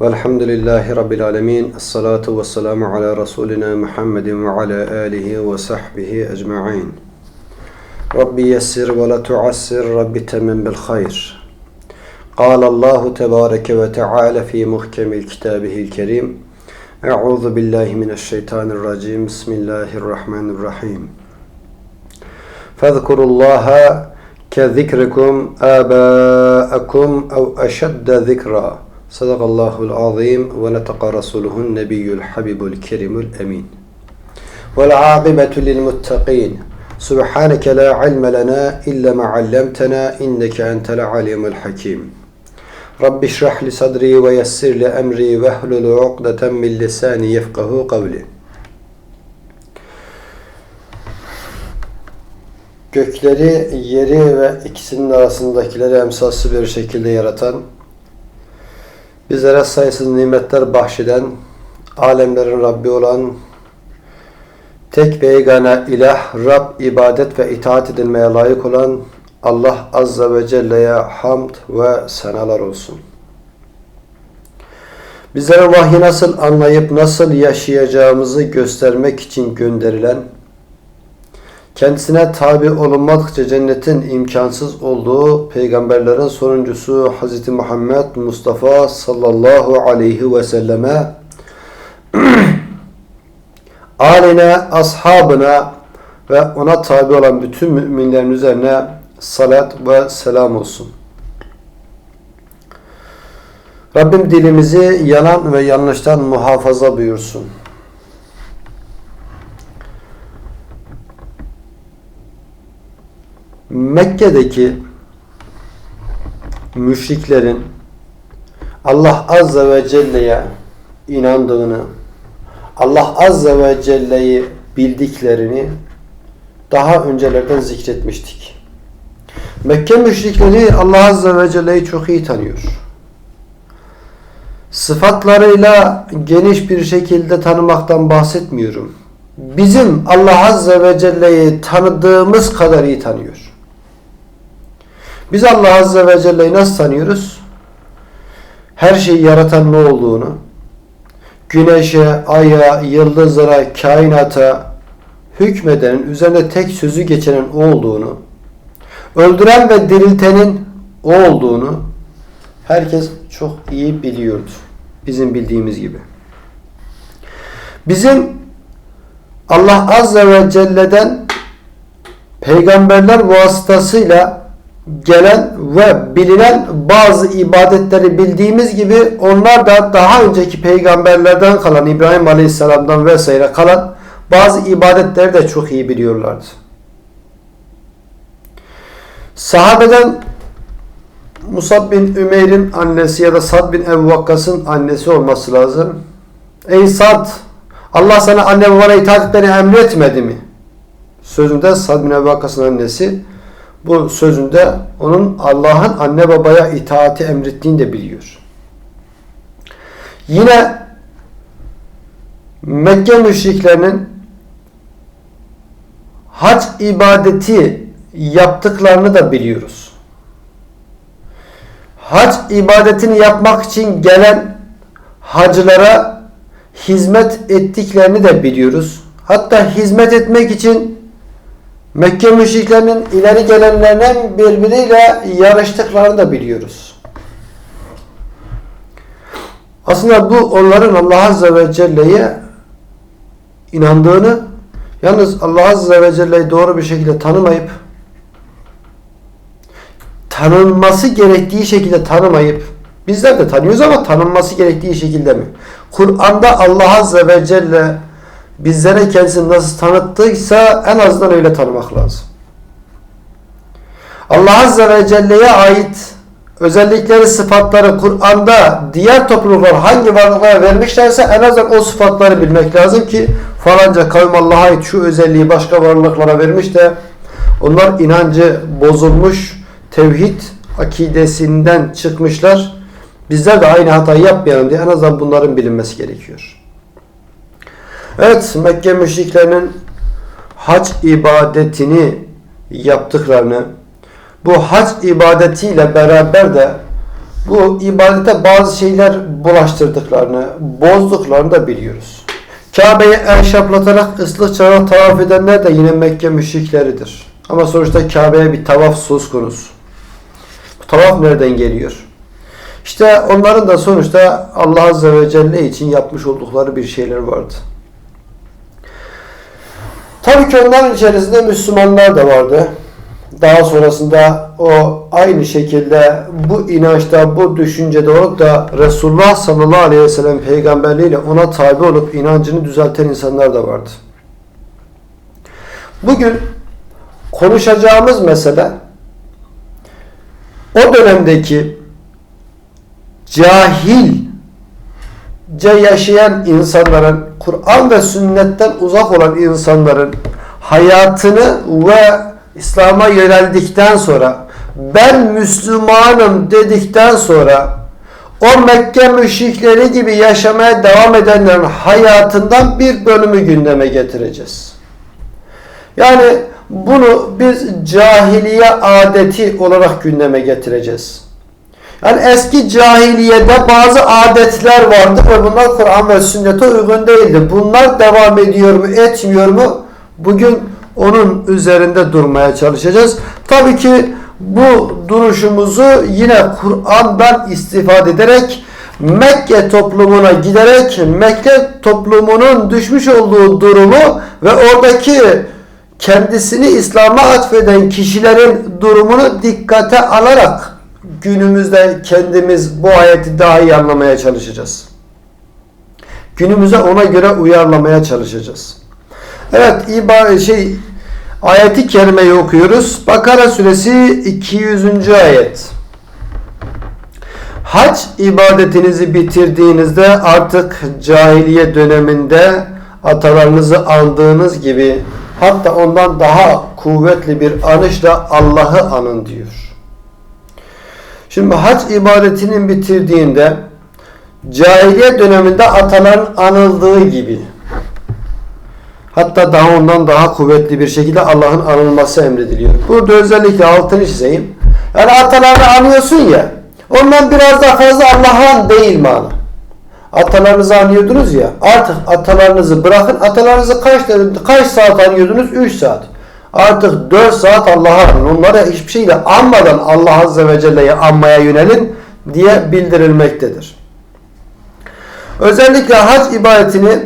والحمد لله رب العالمين الصلاة والسلام على رسولنا محمد وعلى آله وصحبه أجمعين. ربي يسر ولا تعسر ربي تمن بالخير. قال الله تبارك وتعالى في محكم كتابه الكريم أعوذ بالله من الشيطان الرجيم بسم الله الرحمن الرحيم. فاذكروا الله كذكركم آباءكم أو أشد ذكرًا. Sadakallahul azim ve netaka rasuluhun nebiyyül habibul kerimul emin. Vel akibetu lil muttaqin. Subhaneke la ilme lena illa ma allamtena inneke entel alimul hakim. Rabbi şrah li sadri ve yessir li emri ve hlul uqdeten min lisani yefkahu kavli. Gökleri, yeri ve ikisinin arasındakileri emsaslı bir şekilde yaratan bizlere sayısız nimetler bahşeden, alemlerin Rabbi olan, tek beygane ilah, Rab, ibadet ve itaat edilmeye layık olan Allah Azze ve Celle'ye hamd ve senalar olsun. Bizlere vahyi nasıl anlayıp nasıl yaşayacağımızı göstermek için gönderilen, kendisine tabi olunmadıkça cennetin imkansız olduğu peygamberlerin sonuncusu Hz. Muhammed Mustafa sallallahu aleyhi ve selleme aline, ashabına ve ona tabi olan bütün müminlerin üzerine salat ve selam olsun. Rabbim dilimizi yalan ve yanlıştan muhafaza buyursun. Mekke'deki müşriklerin Allah Azze ve Celle'ye inandığını, Allah Azze ve Celle'yi bildiklerini daha öncelerden zikretmiştik. Mekke müşrikleri Allah Azze ve Celle'yi çok iyi tanıyor. Sıfatlarıyla geniş bir şekilde tanımaktan bahsetmiyorum. Bizim Allah Azze ve Celle'yi tanıdığımız kadar iyi tanıyor. Biz Allah Azze ve Celle'yi nasıl tanıyoruz? Her şeyi yaratan ne olduğunu, güneşe, aya, yıldızlara, kainata hükmedenin, üzerine tek sözü geçenin o olduğunu, öldüren ve diriltenin o olduğunu herkes çok iyi biliyordu. Bizim bildiğimiz gibi. Bizim Allah Azze ve Celle'den peygamberler vasıtasıyla gelen ve bilinen bazı ibadetleri bildiğimiz gibi onlar da daha önceki peygamberlerden kalan İbrahim Aleyhisselam'dan vesaire kalan bazı ibadetleri de çok iyi biliyorlardı. Sahabeden Musab bin Ümeyr'in annesi ya da Sad bin Ebu Vakkas'ın annesi olması lazım. Ey Sad Allah sana anne babana itaat etmeni emretmedi mi? Sözünde Sad bin Ebu Vakkas'ın annesi bu sözünde onun Allah'ın anne babaya itaati emrettiğini de biliyor. Yine Mekke müşriklerinin hac ibadeti yaptıklarını da biliyoruz. Hac ibadetini yapmak için gelen hacılara hizmet ettiklerini de biliyoruz. Hatta hizmet etmek için Mekke müşriklerinin ileri gelenlerinin birbiriyle yarıştıklarını da biliyoruz. Aslında bu onların Allah Azze ve Celle'ye inandığını yalnız Allah Azze ve Celle'yi doğru bir şekilde tanımayıp tanınması gerektiği şekilde tanımayıp bizler de tanıyoruz ama tanınması gerektiği şekilde mi? Kur'an'da Allah Azze ve Celle bizlere kendisini nasıl tanıttıysa en azından öyle tanımak lazım. Allah Azze ve Celle'ye ait özellikleri, sıfatları Kur'an'da diğer topluluklar hangi varlıklara vermişlerse en azından o sıfatları bilmek lazım ki falanca kavim Allah'a ait şu özelliği başka varlıklara vermiş de onlar inancı bozulmuş, tevhid akidesinden çıkmışlar. Bizler de aynı hatayı yapmayalım diye en azından bunların bilinmesi gerekiyor. Evet, Mekke müşriklerinin hac ibadetini yaptıklarını, bu hac ibadetiyle beraber de bu ibadete bazı şeyler bulaştırdıklarını, bozduklarını da biliyoruz. Kabe'yi el şaplatarak ıslık çalarak tavaf edenler de yine Mekke müşrikleridir. Ama sonuçta Kabe'ye bir tavaf söz konusu. Bu tavaf nereden geliyor? İşte onların da sonuçta Allah Azze ve Celle için yapmış oldukları bir şeyler vardı. Tabii ki onların içerisinde Müslümanlar da vardı. Daha sonrasında o aynı şekilde bu inançta, bu düşüncede olup da Resulullah sallallahu aleyhi ve sellem peygamberliğiyle ona tabi olup inancını düzelten insanlar da vardı. Bugün konuşacağımız mesele o dönemdeki cahilce yaşayan insanların, Kur'an ve sünnetten uzak olan insanların hayatını ve İslam'a yöneldikten sonra ben Müslümanım dedikten sonra o Mekke müşrikleri gibi yaşamaya devam edenlerin hayatından bir bölümü gündeme getireceğiz. Yani bunu biz cahiliye adeti olarak gündeme getireceğiz. Yani eski cahiliyede bazı adetler vardı ve bunlar Kur'an ve sünnete uygun değildi. Bunlar devam ediyor mu, etmiyor mu? Bugün onun üzerinde durmaya çalışacağız. Tabii ki bu duruşumuzu yine Kur'an'dan istifade ederek Mekke toplumuna giderek Mekke toplumunun düşmüş olduğu durumu ve oradaki kendisini İslam'a atfeden kişilerin durumunu dikkate alarak günümüzde kendimiz bu ayeti daha iyi anlamaya çalışacağız. Günümüze ona göre uyarlamaya çalışacağız. Evet, iba şey ayeti kerimeyi okuyoruz. Bakara suresi 200. ayet. Hac ibadetinizi bitirdiğinizde artık cahiliye döneminde atalarınızı andığınız gibi hatta ondan daha kuvvetli bir anışla Allah'ı anın diyor. Şimdi hac ibadetinin bitirdiğinde cahiliye döneminde ataların anıldığı gibi hatta daha ondan daha kuvvetli bir şekilde Allah'ın anılması emrediliyor. Burada özellikle altını çizeyim. Yani atalarını anıyorsun ya ondan biraz daha fazla Allah'ın değil mana. Atalarınızı anıyordunuz ya artık atalarınızı bırakın. Atalarınızı kaç, kaç saat anıyordunuz? 3 saat. Artık 4 saat Allah'a anın. Onlara hiçbir şeyle anmadan Allah Azze ve Celle'yi anmaya yönelin diye bildirilmektedir. Özellikle hac ibadetini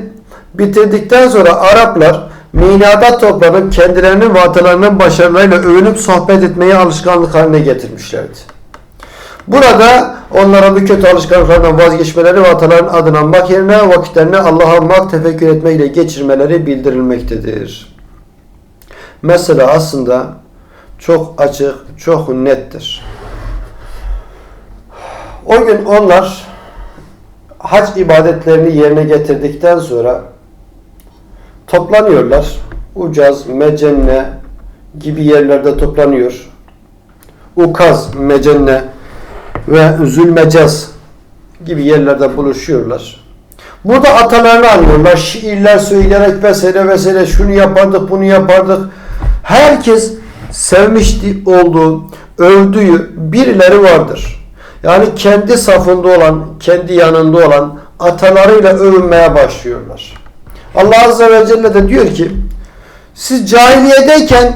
bitirdikten sonra Araplar minada toplanıp kendilerinin ve başarılarıyla övünüp sohbet etmeyi alışkanlık haline getirmişlerdi. Burada onlara bu kötü alışkanlıklardan vazgeçmeleri ve ataların adını anmak yerine vakitlerini Allah'a anmak, tefekkür etmeyle geçirmeleri bildirilmektedir. Mesela aslında çok açık, çok nettir. O gün onlar hac ibadetlerini yerine getirdikten sonra toplanıyorlar. Ucaz, Mecenne gibi yerlerde toplanıyor. Ukaz, Mecenne ve Zülmecaz gibi yerlerde buluşuyorlar. Burada atalarını anlıyorlar. Şiirler söyleyerek vesaire vesaire şunu yapardık, bunu yapardık. Herkes sevmiş olduğu, övdüğü birileri vardır. Yani kendi safında olan, kendi yanında olan atalarıyla övünmeye başlıyorlar. Allah Azze ve Celle de diyor ki siz cahiliyedeyken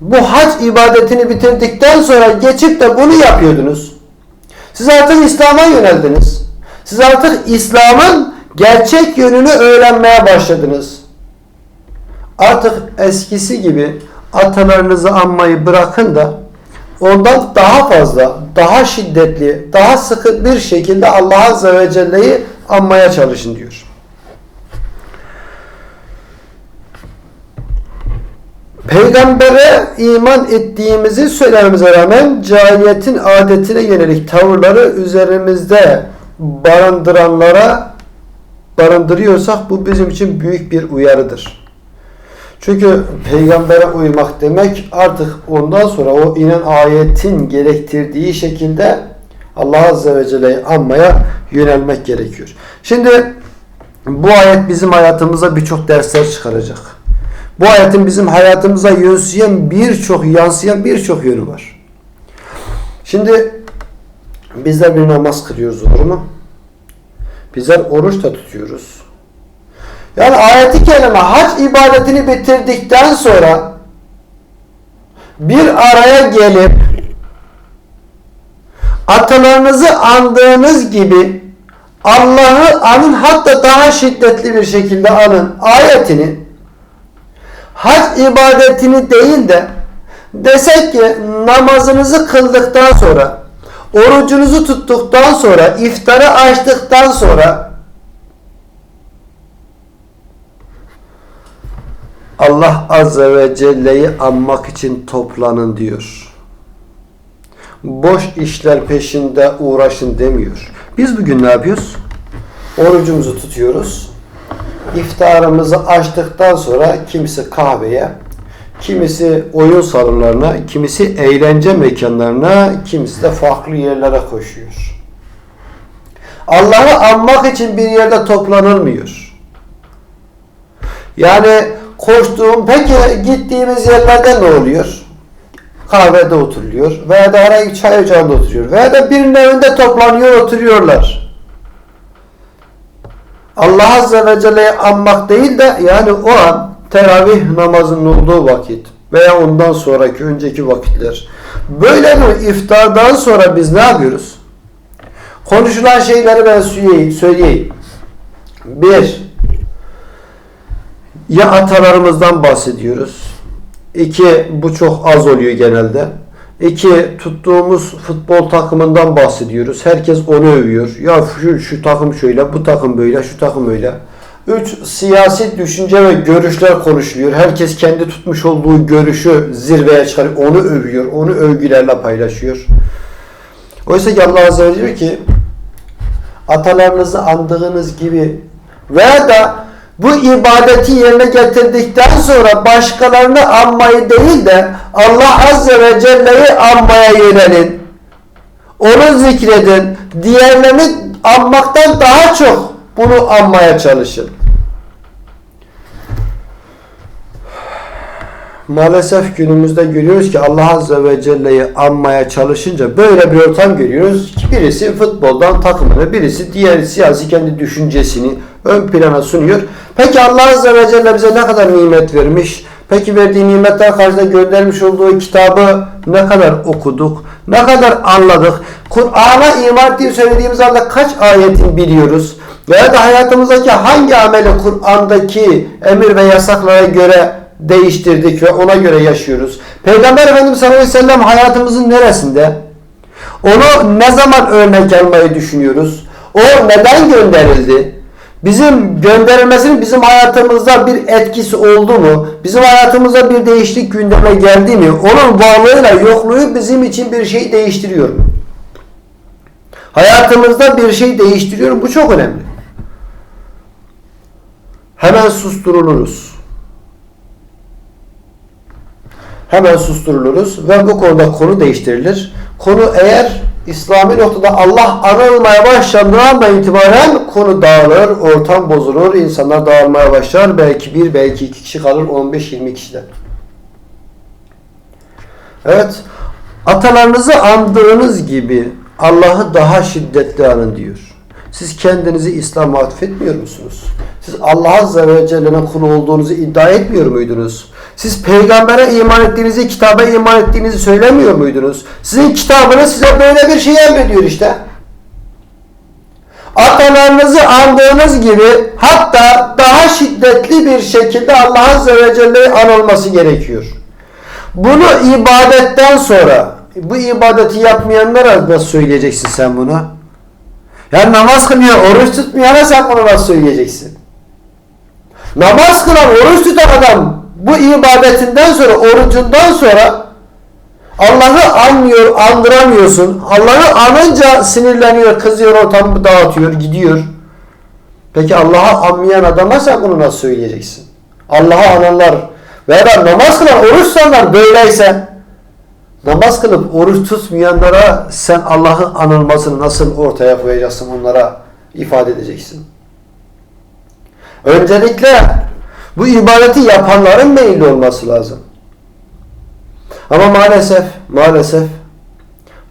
bu hac ibadetini bitirdikten sonra geçip de bunu yapıyordunuz. Siz artık İslam'a yöneldiniz. Siz artık İslam'ın gerçek yönünü öğrenmeye başladınız. Artık eskisi gibi atalarınızı anmayı bırakın da ondan daha fazla, daha şiddetli, daha sıkı bir şekilde Allah Azze ve Celle'yi anmaya çalışın diyor. Peygambere iman ettiğimizi söylememize rağmen cahiliyetin adetine yönelik tavırları üzerimizde barındıranlara barındırıyorsak bu bizim için büyük bir uyarıdır. Çünkü peygambere uymak demek artık ondan sonra o inen ayetin gerektirdiği şekilde Allah Azze ve Celle'yi anmaya yönelmek gerekiyor. Şimdi bu ayet bizim hayatımıza birçok dersler çıkaracak. Bu ayetin bizim hayatımıza yansıyan birçok yansıyan birçok yönü var. Şimdi Bizler bir namaz kılıyoruz doğru mu? Bizler oruç da tutuyoruz. Yani ayeti kerime hac ibadetini bitirdikten sonra bir araya gelip atalarınızı andığınız gibi Allah'ı anın hatta daha şiddetli bir şekilde anın ayetini hac ibadetini değil de desek ki namazınızı kıldıktan sonra orucunuzu tuttuktan sonra iftarı açtıktan sonra Allah Azze ve Celle'yi anmak için toplanın diyor. Boş işler peşinde uğraşın demiyor. Biz bugün ne yapıyoruz? Orucumuzu tutuyoruz. İftarımızı açtıktan sonra kimisi kahveye, kimisi oyun salonlarına, kimisi eğlence mekanlarına, kimisi de farklı yerlere koşuyor. Allah'ı anmak için bir yerde toplanılmıyor. Yani koştuğum peki gittiğimiz yerlerde ne oluyor? Kahvede oturuluyor veya da herhangi çay ocağında oturuyor veya da birinin evinde toplanıyor oturuyorlar. Allah Azze ve Celle'yi anmak değil de yani o an teravih namazının olduğu vakit veya ondan sonraki önceki vakitler. Böyle bir iftardan sonra biz ne yapıyoruz? Konuşulan şeyleri ben söyleyeyim. Bir, ya atalarımızdan bahsediyoruz. İki, bu çok az oluyor genelde. İki, tuttuğumuz futbol takımından bahsediyoruz. Herkes onu övüyor. Ya şu, şu takım şöyle, bu takım böyle, şu takım öyle. Üç, siyasi düşünce ve görüşler konuşuluyor. Herkes kendi tutmuş olduğu görüşü zirveye çıkarıyor. Onu övüyor, onu övgülerle paylaşıyor. Oysa ki Allah Azze ve Celle diyor ki atalarınızı andığınız gibi veya da bu ibadeti yerine getirdikten sonra başkalarını anmayı değil de Allah Azze ve Celle'yi anmaya yönelin. Onu zikredin. Diğerlerini anmaktan daha çok bunu anmaya çalışın. Maalesef günümüzde görüyoruz ki Allah Azze ve Celle'yi anmaya çalışınca böyle bir ortam görüyoruz birisi futboldan takımını, birisi diğer siyasi kendi düşüncesini ön plana sunuyor. Peki Allah Azze ve Celle bize ne kadar nimet vermiş? Peki verdiği nimetler karşısında göndermiş olduğu kitabı ne kadar okuduk? Ne kadar anladık? Kur'an'a iman ettiği söylediğimiz anda kaç ayetin biliyoruz? Veya da hayatımızdaki hangi ameli Kur'an'daki emir ve yasaklara göre değiştirdik ve ona göre yaşıyoruz? Peygamber Efendimiz sallallahu aleyhi ve sellem hayatımızın neresinde? Onu ne zaman örnek almayı düşünüyoruz? O neden gönderildi? Bizim gönderilmesinin bizim hayatımızda bir etkisi oldu mu? Bizim hayatımızda bir değişiklik gündeme geldi mi? Onun varlığıyla yokluğu bizim için bir şey değiştiriyor mu? Hayatımızda bir şey değiştiriyor mu? Bu çok önemli. Hemen susturuluruz. Hemen susturuluruz ve bu konuda konu değiştirilir. Konu eğer İslami noktada Allah anılmaya başlandığı andan itibaren konu dağılır, ortam bozulur, insanlar dağılmaya başlar. Belki bir, belki iki kişi kalır, 15-20 kişiden. Evet, atalarınızı andığınız gibi Allah'ı daha şiddetli anın diyor. Siz kendinizi İslam'a atfetmiyor musunuz? Siz Allah Azze ve Celle'nin kulu olduğunuzu iddia etmiyor muydunuz? Siz peygambere iman ettiğinizi, kitaba iman ettiğinizi söylemiyor muydunuz? Sizin kitabınız size böyle bir şey emrediyor işte. Atalarınızı andığınız gibi hatta daha şiddetli bir şekilde Allah Azze ve Celle'yi anılması gerekiyor. Bunu ibadetten sonra bu ibadeti yapmayanlara nasıl söyleyeceksin sen bunu? Yani namaz kılmıyor, oruç tutmayana sen bunu nasıl söyleyeceksin? Namaz kılan, oruç tutan adam bu ibadetinden sonra, orucundan sonra Allah'ı anmıyor, andıramıyorsun. Allah'ı anınca sinirleniyor, kızıyor, ortamı dağıtıyor, gidiyor. Peki Allah'ı anmayan adama sen bunu nasıl söyleyeceksin? Allah'ı ananlar veya namaz kılan, oruç tutanlar böyleyse namaz kılıp oruç tutmayanlara sen Allah'ı anılmasını nasıl ortaya koyacaksın, onlara ifade edeceksin? Öncelikle bu ibadeti yapanların meyilli olması lazım. Ama maalesef, maalesef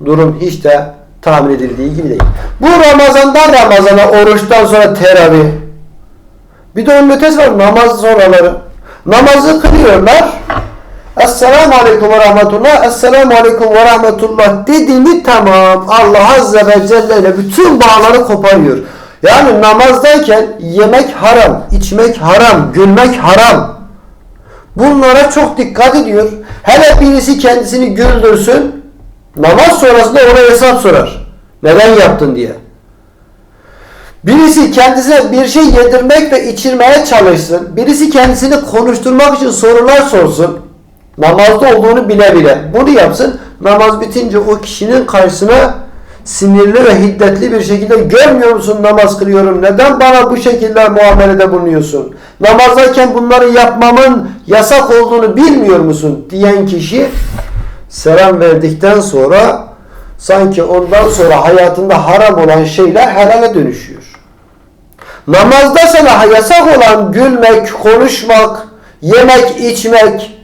durum hiç de tahmin edildiği gibi değil. Bu Ramazan'dan Ramazan'a, oruçtan sonra teravih. Bir de onun ötesi var namaz sonraları. Namazı kılıyorlar. Esselamu Aleyküm ve Rahmetullah, Esselamu Aleyküm ve Rahmetullah dediğini tamam Allah Azze ve Celle ile bütün bağları koparıyor. Yani namazdayken yemek haram, içmek haram, gülmek haram. Bunlara çok dikkat ediyor. Hele birisi kendisini güldürsün, namaz sonrasında ona hesap sorar. Neden yaptın diye. Birisi kendisine bir şey yedirmek ve içirmeye çalışsın. Birisi kendisini konuşturmak için sorular sorsun. Namazda olduğunu bile bile. Bunu yapsın. Namaz bitince o kişinin karşısına sinirli ve hiddetli bir şekilde görmüyor musun namaz kılıyorum? Neden bana bu şekilde muamelede bulunuyorsun? Namazdayken bunları yapmamın yasak olduğunu bilmiyor musun? diyen kişi selam verdikten sonra sanki ondan sonra hayatında haram olan şeyler helale dönüşüyor. Namazda sana yasak olan gülmek, konuşmak, yemek, içmek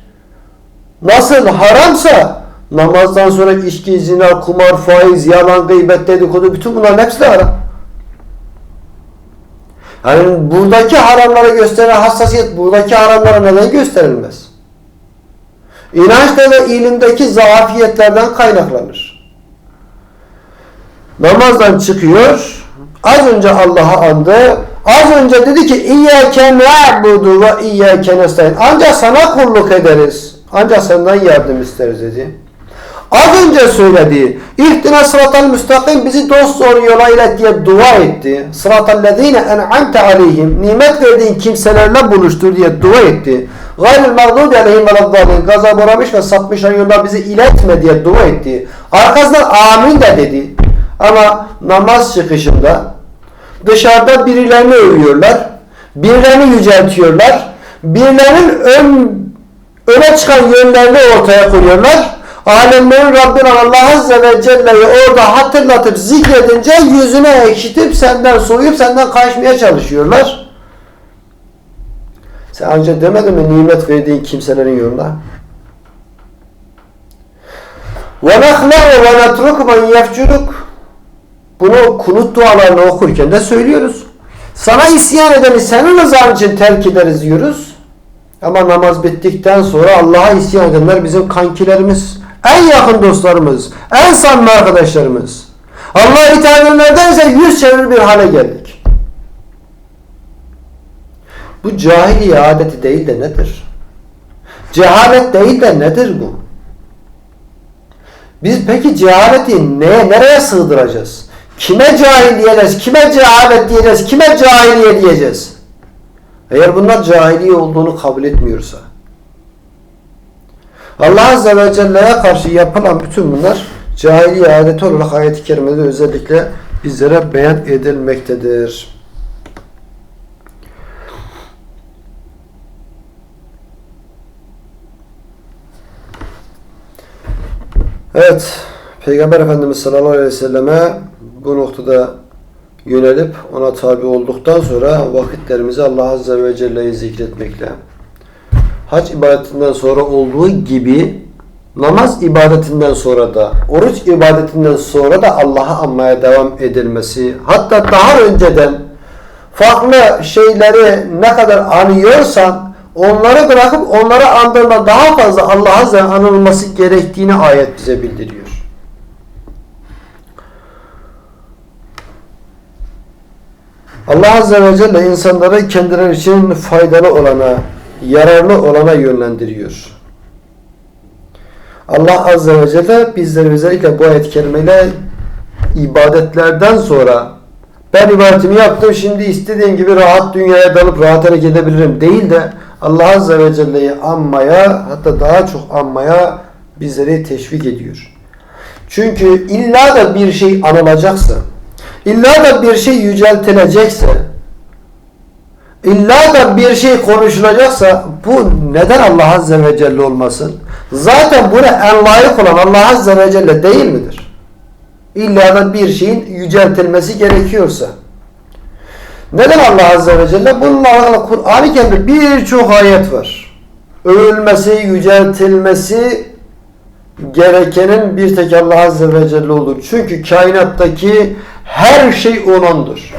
nasıl haramsa namazdan sonra içki, zina, kumar, faiz, yalan, gıybet, dedikodu bütün bunların hepsi de haram. Yani buradaki haramlara gösteren hassasiyet buradaki haramlara neden gösterilmez? İnançta ve ilimdeki zafiyetlerden kaynaklanır. Namazdan çıkıyor, az önce Allah'a andı, az önce dedi ki İyyâke na'budu ve iyyâke nestaîn. Ancak sana kulluk ederiz. Ancak senden yardım isteriz dedi. Az önce söylediği İhtina sıratal müstakim bizi dost doğru yola ilet diye dua etti. Sıratal lezine en'amte aleyhim nimet verdiğin kimselerle buluştur diye dua etti. Gayril mağdubi aleyhim veleddalin gazap uğramış ve sapmışlar yolda bizi iletme diye dua etti. Arkasından amin de dedi. Ama namaz çıkışında dışarıda birilerini övüyorlar. Birilerini yüceltiyorlar. Birilerinin ön, öne çıkan yönlerini ortaya koyuyorlar. Alemlerin Rabbin Allah Azze ve Celle'yi orada hatırlatıp zikredince yüzüne ekşitip senden soyup senden kaçmaya çalışıyorlar. Sen ancak demedin mi nimet verdiğin kimselerin yoluna? وَنَخْلَعُ وَنَتْرُكُ مَنْ يَفْجُرُكُ Bunu kunut dualarını okurken de söylüyoruz. Sana isyan edeni senin rızan için terk ederiz diyoruz. Ama namaz bittikten sonra Allah'a isyan edenler bizim kankilerimiz, en yakın dostlarımız, en samimi arkadaşlarımız. Edenlerden ise yüz çevir bir hale geldik. Bu cahiliye adeti değil de nedir? Cehalet değil de nedir bu? Biz peki cehaleti neye, nereye sığdıracağız? Kime cahil diyeceğiz, kime cehalet diyeceğiz, kime cahiliye diyeceğiz? Eğer bunlar cahiliye olduğunu kabul etmiyorsa. Allah Azze ve Celle'ye karşı yapılan bütün bunlar cahiliye adeti olarak ayet-i kerimede özellikle bizlere beyan edilmektedir. Evet, Peygamber Efendimiz sallallahu aleyhi ve selleme bu noktada yönelip ona tabi olduktan sonra vakitlerimizi Allah Azze ve Celle'yi zikretmekle hac ibadetinden sonra olduğu gibi namaz ibadetinden sonra da oruç ibadetinden sonra da Allah'a anmaya devam edilmesi hatta daha önceden farklı şeyleri ne kadar anıyorsan onları bırakıp onları andırma daha fazla Allah Azze anılması gerektiğini ayet bize bildiriyor. Allah Azze ve Celle insanları kendileri için faydalı olana, yararlı olana yönlendiriyor. Allah Azze ve Celle bizleri özellikle bu ayet-i kerimeyle ibadetlerden sonra ben ibadetimi yaptım şimdi istediğim gibi rahat dünyaya dalıp rahat hareket edebilirim değil de Allah Azze ve Celle'yi anmaya hatta daha çok anmaya bizleri teşvik ediyor. Çünkü illa da bir şey anılacaksa İlla da bir şey yüceltilecekse, illa da bir şey konuşulacaksa bu neden Allah Azze ve Celle olmasın? Zaten buna en layık olan Allah Azze ve Celle değil midir? İlla da bir şeyin yüceltilmesi gerekiyorsa. Neden Allah Azze ve Celle? Bununla alakalı Kur'an-ı Kerim'de birçok ayet var. Övülmesi, yüceltilmesi gerekenin bir tek Allah Azze ve Celle olur. Çünkü kainattaki her şey O'nundur.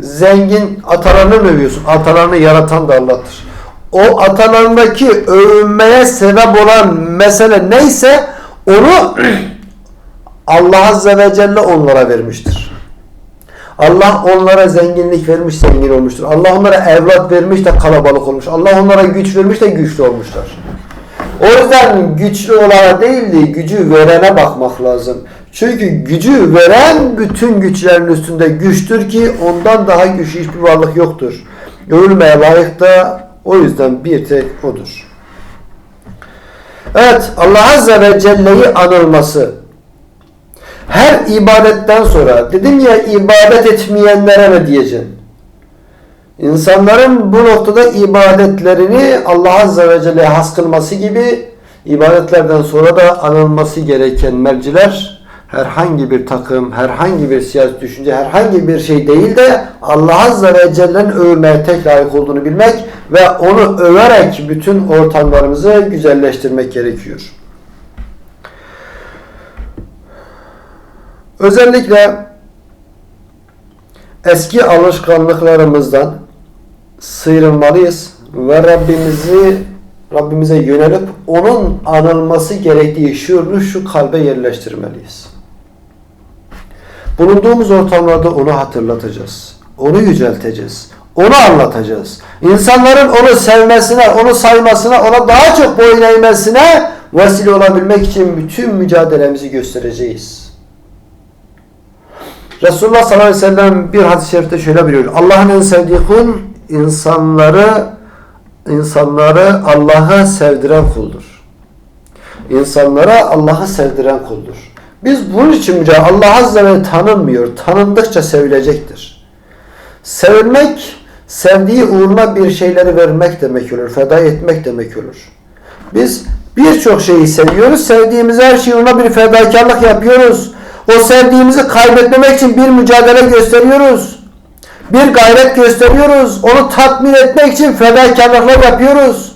Zengin atalarını mı övüyorsun? Atalarını yaratan da Allah'tır. O atalarındaki övünmeye sebep olan mesele neyse onu Allah Azze ve Celle onlara vermiştir. Allah onlara zenginlik vermiş, zengin olmuştur. Allah onlara evlat vermiş de kalabalık olmuş. Allah onlara güç vermiş de güçlü olmuşlar. O yüzden güçlü olana değil de gücü verene bakmak lazım. Çünkü gücü veren bütün güçlerin üstünde güçtür ki ondan daha güçlü hiçbir varlık yoktur. Övülmeye layık da o yüzden bir tek odur. Evet Allah Azze ve Celle'yi anılması. Her ibadetten sonra dedim ya ibadet etmeyenlere ne diyeceksin? İnsanların bu noktada ibadetlerini Allah Azze ve Celle'ye has kılması gibi ibadetlerden sonra da anılması gereken merciler herhangi bir takım, herhangi bir siyasi düşünce, herhangi bir şey değil de Allah Azze ve Celle'nin övülmeye tek layık olduğunu bilmek ve onu överek bütün ortamlarımızı güzelleştirmek gerekiyor. Özellikle eski alışkanlıklarımızdan sıyrılmalıyız ve Rabbimizi Rabbimize yönelip onun anılması gerektiği şuurunu şu kalbe yerleştirmeliyiz. Bulunduğumuz ortamlarda onu hatırlatacağız. Onu yücelteceğiz. Onu anlatacağız. İnsanların onu sevmesine, onu saymasına, ona daha çok boyun eğmesine vesile olabilmek için bütün mücadelemizi göstereceğiz. Resulullah sallallahu aleyhi ve sellem bir hadis-i şerifte şöyle buyuruyor. Allah'ın en sevdiği kul insanları insanları Allah'a sevdiren kuldur. İnsanlara Allah'ı sevdiren kuldur. Biz bunun için mücadele Allah Azze ve tanınmıyor. Tanındıkça sevilecektir. Sevilmek, sevdiği uğruna bir şeyleri vermek demek olur. Feda etmek demek olur. Biz birçok şeyi seviyoruz. Sevdiğimiz her şeyi uğruna bir fedakarlık yapıyoruz. O sevdiğimizi kaybetmemek için bir mücadele gösteriyoruz. Bir gayret gösteriyoruz. Onu tatmin etmek için fedakarlıklar yapıyoruz.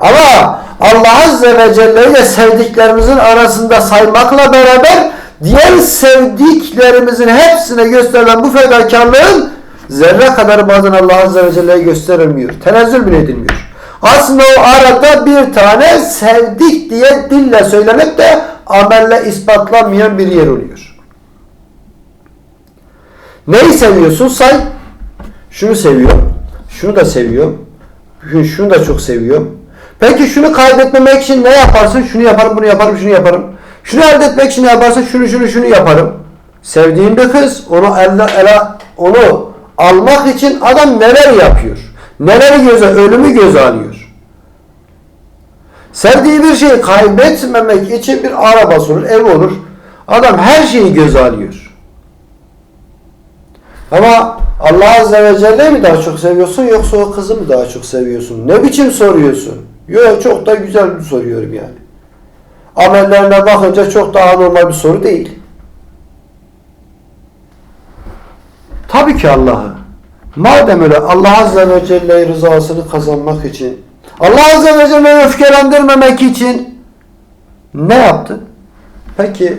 Ama Allah Azze ve Celle'yi de sevdiklerimizin arasında saymakla beraber diğer sevdiklerimizin hepsine gösterilen bu fedakarlığın zerre kadar bazen Allah Azze ve Celle'ye gösterilmiyor. Tenezzül bile edilmiyor. Aslında o arada bir tane sevdik diye dille söylenip de amelle ispatlanmayan bir yer oluyor. Neyi seviyorsun? Say. Şunu seviyorum. Şunu da seviyorum. Şunu da çok seviyorum. Peki şunu kaybetmemek için ne yaparsın? Şunu yaparım, bunu yaparım, şunu yaparım. Şunu elde etmek için ne yaparsın? Şunu, şunu, şunu yaparım. Sevdiğin bir kız, onu elde, ele, onu almak için adam neler yapıyor? Neleri göze, ölümü göze alıyor. Sevdiği bir şeyi kaybetmemek için bir arabası olur, ev olur. Adam her şeyi göze alıyor. Ama Allah Azze ve Celle'yi mi daha çok seviyorsun yoksa o kızı mı daha çok seviyorsun? Ne biçim soruyorsun? Yok çok da güzel bir soruyorum yani. Amellerine bakınca çok daha normal bir soru değil. Tabii ki Allah'ı. Madem öyle Allah Azze ve Celle'yi rızasını kazanmak için, Allah Azze ve Celle'yi öfkelendirmemek için ne yaptı? Peki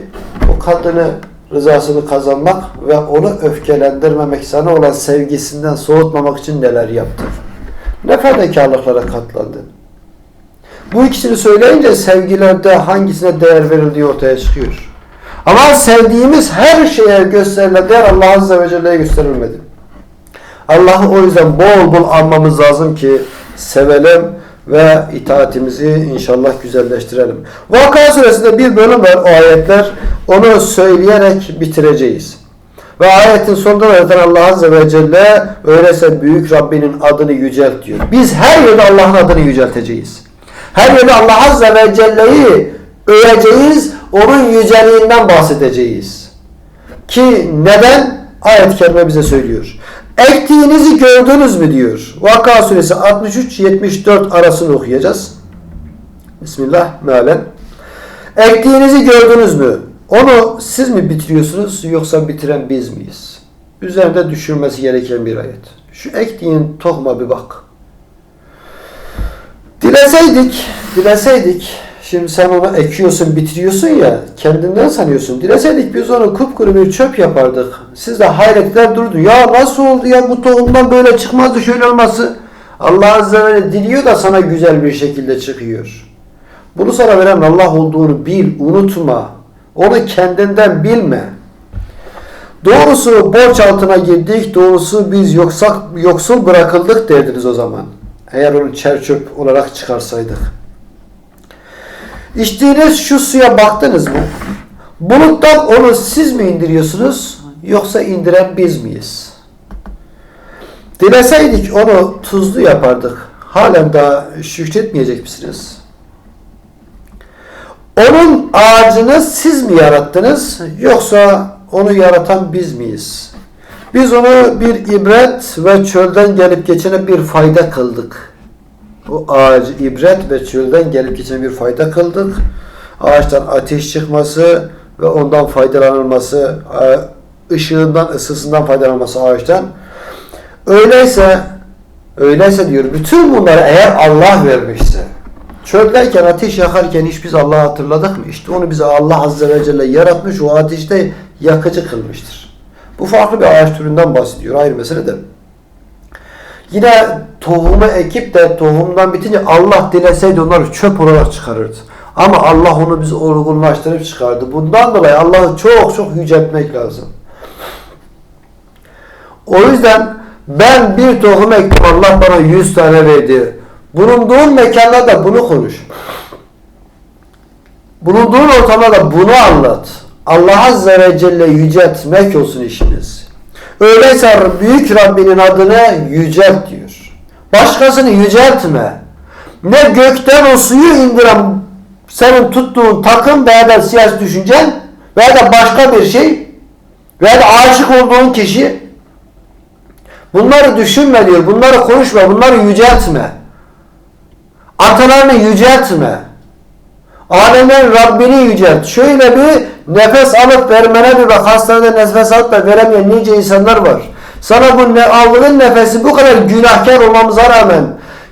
o kadını rızasını kazanmak ve onu öfkelendirmemek, sana olan sevgisinden soğutmamak için neler yaptı? Ne fedakarlıklara katlandın? Bu ikisini söyleyince sevgilerde hangisine değer verildiği ortaya çıkıyor. Ama sevdiğimiz her şeye gösterilen değer Allah Azze ve Celle'ye gösterilmedi. Allah'ı o yüzden bol bol anmamız lazım ki sevelim ve itaatimizi inşallah güzelleştirelim. Vaka suresinde bir bölüm var o ayetler. Onu söyleyerek bitireceğiz. Ve ayetin sonunda zaten Allah Azze ve Celle öyleyse büyük Rabbinin adını yücelt diyor. Biz her yerde Allah'ın adını yücelteceğiz. Her yerde Allah Azze ve Celle'yi öveceğiz, onun yüceliğinden bahsedeceğiz. Ki neden? Ayet-i Kerime bize söylüyor. Ektiğinizi gördünüz mü diyor. Vaka suresi 63-74 arasını okuyacağız. Bismillah mealen. Ektiğinizi gördünüz mü? Onu siz mi bitiriyorsunuz yoksa bitiren biz miyiz? Üzerinde düşürmesi gereken bir ayet. Şu ektiğin tohuma bir bak. Dileseydik, dileseydik Şimdi sen onu ekiyorsun, bitiriyorsun ya, kendinden sanıyorsun. Dileseydik biz onu kupkuru bir çöp yapardık. Siz de hayretler durdu. Ya nasıl oldu ya bu tohumdan böyle çıkmazdı şöyle olması. Allah Azze ve Celle diliyor da sana güzel bir şekilde çıkıyor. Bunu sana veren Allah olduğunu bil, unutma. Onu kendinden bilme. Doğrusu borç altına girdik, doğrusu biz yoksak, yoksul bırakıldık derdiniz o zaman. Eğer onu çerçöp olarak çıkarsaydık. İçtiğiniz şu suya baktınız mı? Buluttan onu siz mi indiriyorsunuz yoksa indiren biz miyiz? Dileseydik onu tuzlu yapardık. Halen daha şükretmeyecek misiniz? Onun ağacını siz mi yarattınız yoksa onu yaratan biz miyiz? Biz onu bir ibret ve çölden gelip geçene bir fayda kıldık. O ağacı ibret ve çölden gelip geçen bir fayda kıldık. Ağaçtan ateş çıkması ve ondan faydalanılması, ışığından, ısısından faydalanması ağaçtan. Öyleyse, öyleyse diyor, bütün bunları eğer Allah vermişse, çöldeyken ateş yakarken hiç biz Allah'ı hatırladık mı? İşte onu bize Allah Azze ve Celle yaratmış, o ateşte yakıcı kılmıştır. Bu farklı bir ağaç türünden bahsediyor, ayrı mesele de. Yine tohumu ekip de tohumdan bitince Allah dileseydi onları çöp olarak çıkarırdı. Ama Allah onu bize olgunlaştırıp çıkardı. Bundan dolayı Allah'ı çok çok yüceltmek lazım. O yüzden ben bir tohum ektim Allah bana yüz tane verdi. Bulunduğun mekanlarda bunu konuş. Bulunduğun ortamlarda bunu anlat. Allah Azze ve Celle yüceltmek olsun işiniz. Öyleyse büyük Rabbinin adını yücelt diyor. Başkasını yüceltme. Ne gökten o suyu indiren senin tuttuğun takım veya da siyasi düşüncen veya da başka bir şey veya da aşık olduğun kişi bunları düşünme diyor. Bunları konuşma. Bunları yüceltme. Atalarını yüceltme. Alemin Rabbini yücelt. Şöyle bir nefes alıp vermene bir bak. Hastanede nefes alıp da veremeyen nice insanlar var. Sana bu ne, aldığın nefesi bu kadar günahkar olmamıza rağmen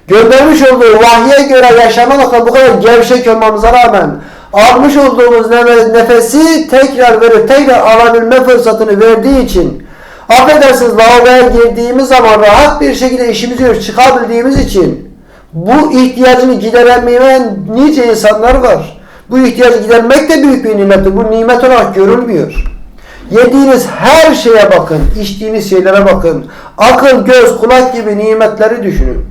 göndermiş olduğu vahye göre yaşamakla bu kadar gevşek olmamıza rağmen almış olduğumuz nefesi tekrar verip tekrar alabilme fırsatını verdiği için affedersiniz lavaboya girdiğimiz zaman rahat bir şekilde işimizi çıkabildiğimiz için bu ihtiyacını gideremeyen nice insanlar var. Bu ihtiyacı gidermek de büyük bir nimettir. Bu nimet olarak görülmüyor. Yediğiniz her şeye bakın, içtiğiniz şeylere bakın. Akıl, göz, kulak gibi nimetleri düşünün.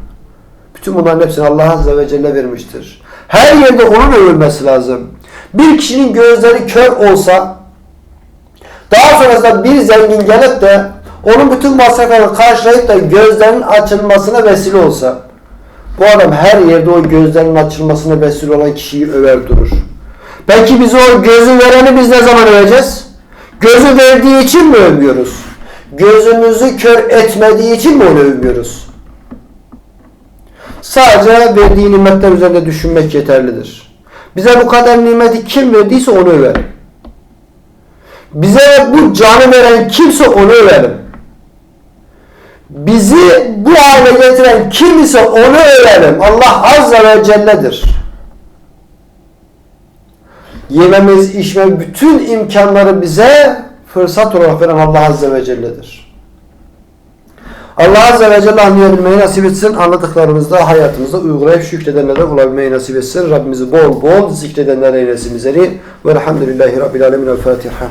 Bütün bunların hepsini Allah Azze ve Celle vermiştir. Her yerde onun övülmesi lazım. Bir kişinin gözleri kör olsa, daha sonrasında bir zengin gelip de onun bütün masraflarını karşılayıp da gözlerinin açılmasına vesile olsa, bu adam her yerde o gözlerinin açılmasına vesile olan kişiyi över durur. Peki biz o gözü vereni biz ne zaman öveceğiz? Gözü verdiği için mi övmüyoruz? Gözümüzü kör etmediği için mi onu övmüyoruz? Sadece verdiği nimetler üzerinde düşünmek yeterlidir. Bize bu kadar nimeti kim verdiyse onu överim. Bize bu canı veren kimse onu överim. Bizi bu hale getiren kim ise onu överim. Allah Azze ve Celle'dir. Yememiz, içme bütün imkanları bize fırsat olarak veren Allah Azze ve Celle'dir. Allah Azze ve Celle anlayabilmeyi nasip etsin. Anladıklarımızda hayatımızda uygulayıp şükredenlere olabilmeyi nasip etsin. Rabbimizi bol bol zikredenler eylesin bizleri. Velhamdülillahi Rabbil Alemin. El Fatiha.